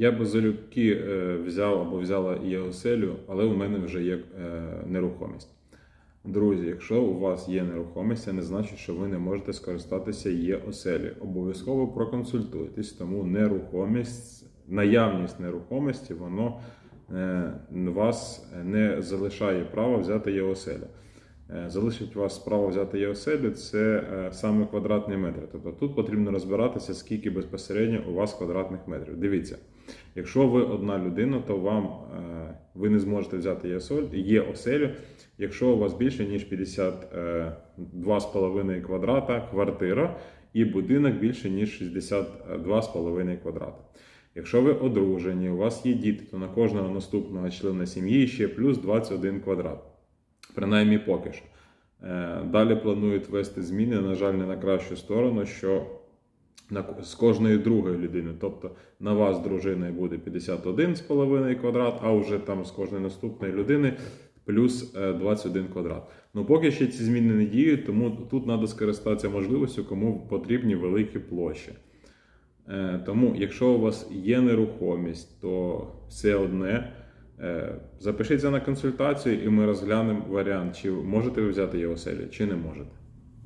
Я би залюбки е, взяв або взяла є оселю, але у мене вже є е, нерухомість. Друзі, якщо у вас є нерухомість, це не значить, що ви не можете скористатися є оселі. Обов'язково проконсультуйтесь, тому нерухомість, наявність нерухомості, воно е, вас не залишає права взяти є оселю. Е, Залишить вас право взяти є оселю, це е, саме квадратні метри. Тобто тут потрібно розбиратися, скільки безпосередньо у вас квадратних метрів. Дивіться, якщо ви одна людина, то вам е, ви не зможете взяти є оселю, якщо у вас більше ніж 52,5 квадрата квартира і будинок більше ніж 62,5 квадрата. Якщо ви одружені, у вас є діти, то на кожного наступного члена сім'ї ще плюс 21 квадрат. Принаймні поки що. Е, Далі планують ввести зміни, на жаль, не на кращу сторону, що з кожної другої людини. Тобто на вас дружиною буде 51,5 квадрат, а вже там з кожної наступної людини плюс е, 21 квадрат. Ну поки ще ці зміни не діють, тому тут треба скористатися можливістю, кому потрібні великі площі. Е, Тому, якщо у вас є нерухомість, то все одне е, запишіться на консультацію, і ми розглянемо варіант, чи можете ви взяти його оселі, чи не можете.